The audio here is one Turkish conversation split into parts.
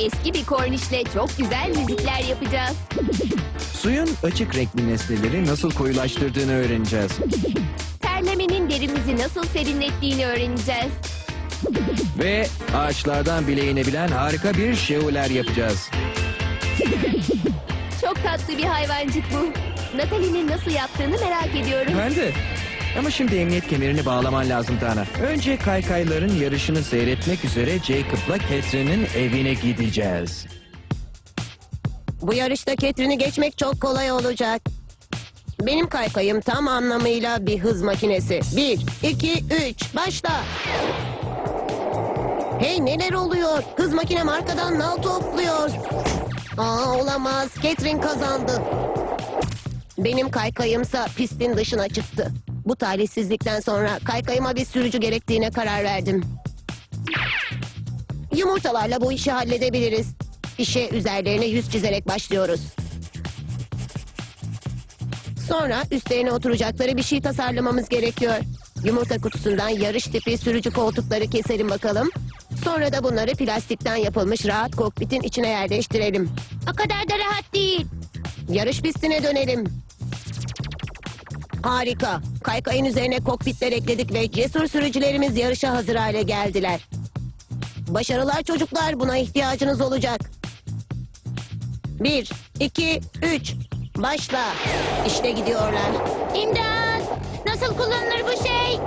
eski bir kornişle çok güzel müzikler yapacağız. Suyun açık renkli nesneleri nasıl koyulaştırdığını öğreneceğiz. Terlemenin derimizi nasıl serinlettiğini öğreneceğiz. Ve ağaçlardan bile inebilen harika bir şevuler yapacağız. Çok tatlı bir hayvancık bu. Natalie'nin nasıl yaptığını merak ediyorum. Ben de. Ama şimdi emniyet kemerini bağlaman lazım Dana. Önce kaykayların yarışını seyretmek üzere Jacob'la Catherine'in evine gideceğiz. Bu yarışta Ketrin'i geçmek çok kolay olacak. Benim kaykayım tam anlamıyla bir hız makinesi. Bir, iki, üç, başla. Hey neler oluyor? Hız makinem arkadan nal topluyor. Aa olamaz. Ketrin kazandı. Benim kaykayımsa pistin dışına çıktı. Bu talihsizlikten sonra kaykayıma bir sürücü gerektiğine karar verdim. Yumurtalarla bu işi halledebiliriz. İşe üzerlerine yüz çizerek başlıyoruz. Sonra üstlerine oturacakları bir şey tasarlamamız gerekiyor. Yumurta kutusundan yarış tipi sürücü koltukları keselim bakalım. Sonra da bunları plastikten yapılmış rahat kokpitin içine yerleştirelim. O kadar da rahat değil. Yarış pistine dönelim. Harika. Kaykayın üzerine kokpitler ekledik ve cesur sürücülerimiz yarışa hazır hale geldiler. Başarılar çocuklar buna ihtiyacınız olacak. Bir, iki, üç. Başla. İşte gidiyorlar. İmdat! Nasıl kullanılır bu şey?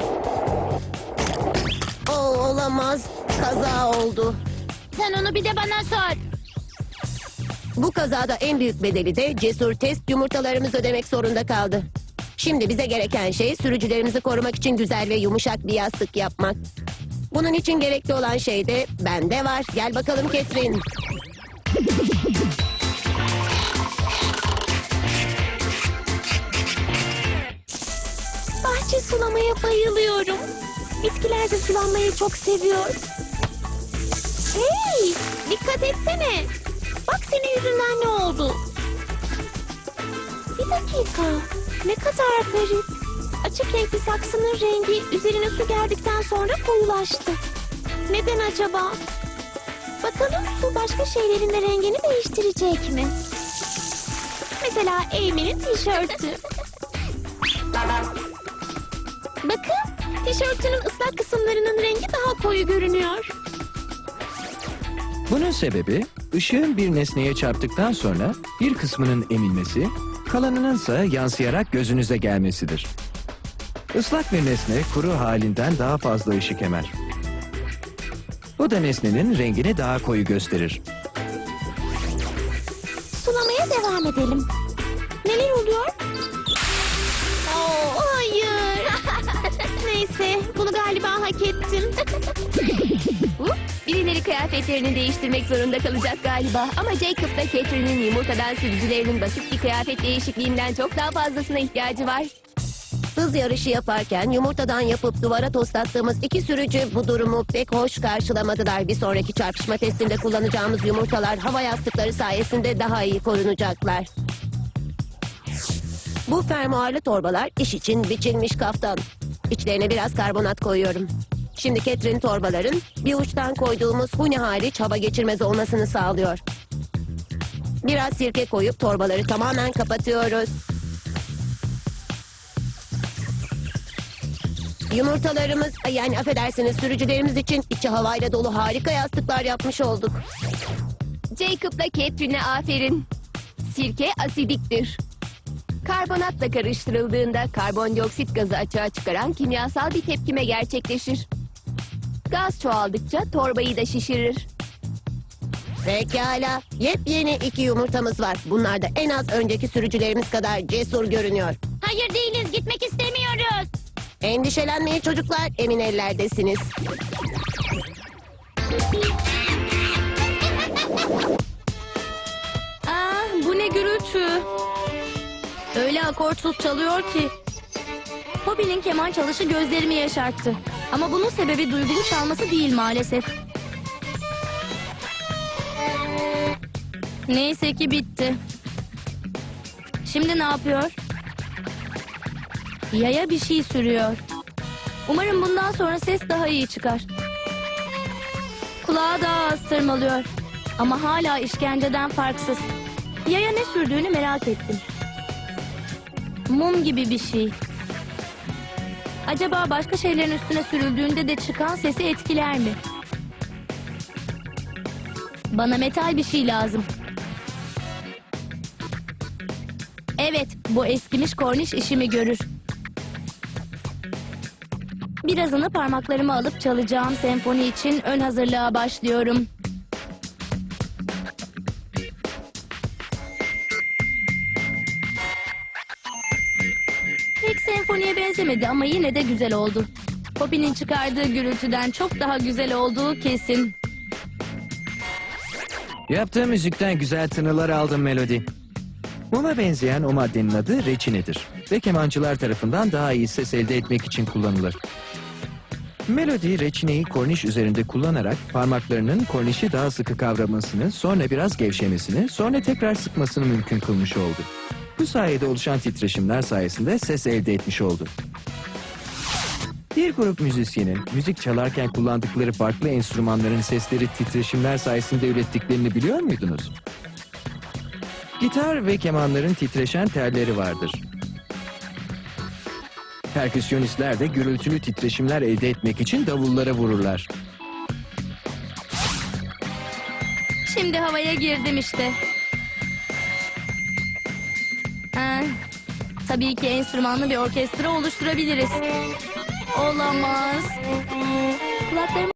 Oo, olamaz. Kaza oldu. Sen onu bir de bana sor. Bu kazada en büyük bedeli de cesur test yumurtalarımız ödemek zorunda kaldı. Şimdi bize gereken şey sürücülerimizi korumak için güzel ve yumuşak bir yastık yapmak. Bunun için gerekli olan şey de bende var. Gel bakalım Ketrin. Bahçe sulamaya bayılıyorum. Bitkiler de sulanmayı çok seviyor. Hey! Dikkat etsene. Bak senin yüzünden ne oldu? Bir dakika. Ne kadar garip. Açık renkli saksının rengi üzerine su geldikten sonra koyulaştı. Neden acaba? Bakalım su başka şeylerin de rengini değiştirecek mi? Mesela Amy'nin tişörtü. Bakın, tişörtünün ıslak kısımlarının rengi daha koyu görünüyor. Bunun sebebi ışığın bir nesneye çarptıktan sonra bir kısmının emilmesi, kalanının ise yansıyarak gözünüze gelmesidir. Islak bir nesne kuru halinden daha fazla ışık emer. Bu da nesnenin rengini daha koyu gösterir. Sulamaya devam edelim. Neler oluyor? Oo, hayır. Neyse, bunu galiba hak ettim. Kıyafetlerini değiştirmek zorunda kalacak galiba. Ama Jacob da Catherine'in yumurtadan sürücülerinin basit bir kıyafet değişikliğinden çok daha fazlasına ihtiyacı var. Hız yarışı yaparken yumurtadan yapıp duvara toslattığımız iki sürücü bu durumu pek hoş karşılamadılar. Bir sonraki çarpışma testinde kullanacağımız yumurtalar hava yastıkları sayesinde daha iyi korunacaklar. Bu fermuarlı torbalar iş için biçilmiş kaftan. İçlerine biraz karbonat koyuyorum. Şimdi Ketrin torbaların bir uçtan koyduğumuz huni hariç hava geçirmez olmasını sağlıyor. Biraz sirke koyup torbaları tamamen kapatıyoruz. Yumurtalarımız, yani affedersiniz sürücülerimiz için içi havayla dolu harika yastıklar yapmış olduk. Jacob'la Catherine'e aferin. Sirke asidiktir. Karbonatla karıştırıldığında karbondioksit gazı açığa çıkaran kimyasal bir tepkime gerçekleşir. Gaz çoğaldıkça torbayı da şişirir. Pekala, yepyeni iki yumurtamız var. Bunlar da en az önceki sürücülerimiz kadar cesur görünüyor. Hayır değiliz, gitmek istemiyoruz. Endişelenmeyin çocuklar, emin ellerdesiniz. Ah bu ne gürültü. Öyle akortsuz çalıyor ki. Bobby'nin keman çalışı gözlerimi yaşarttı. Ama bunun sebebi duygulu çalması değil maalesef. Neyse ki bitti. Şimdi ne yapıyor? Yaya bir şey sürüyor. Umarım bundan sonra ses daha iyi çıkar. Kulağı daha az tırmalıyor. Ama hala işkenceden farksız. Yaya ne sürdüğünü merak ettim. Mum gibi bir şey. Acaba başka şeylerin üstüne sürüldüğünde de çıkan sesi etkiler mi? Bana metal bir şey lazım. Evet, bu eskimiş korniş işimi görür. Birazını parmaklarıma alıp çalacağım senfoni için ön hazırlığa başlıyorum. Senfoniye benzemedi ama yine de güzel oldu. Poppy'nin çıkardığı gürültüden çok daha güzel olduğu kesin. Yaptığım müzikten güzel tınılar aldım melodi. Muma benzeyen o maddenin adı reçinedir ve kemancılar tarafından daha iyi ses elde etmek için kullanılır. Melodi reçineyi korniş üzerinde kullanarak parmaklarının kornişi daha sıkı kavramasını, sonra biraz gevşemesini, sonra tekrar sıkmasını mümkün kılmış oldu. Bu sayede oluşan titreşimler sayesinde ses elde etmiş oldu. Bir grup müzisyenin müzik çalarken kullandıkları farklı enstrümanların sesleri titreşimler sayesinde ürettiklerini biliyor muydunuz? Gitar ve kemanların titreşen telleri vardır. Perküsyonistler de gürültülü titreşimler elde etmek için davullara vururlar. Şimdi havaya girdim işte. Tabii ki enstrümanlı bir orkestra oluşturabiliriz. Olamaz. Kulaklarım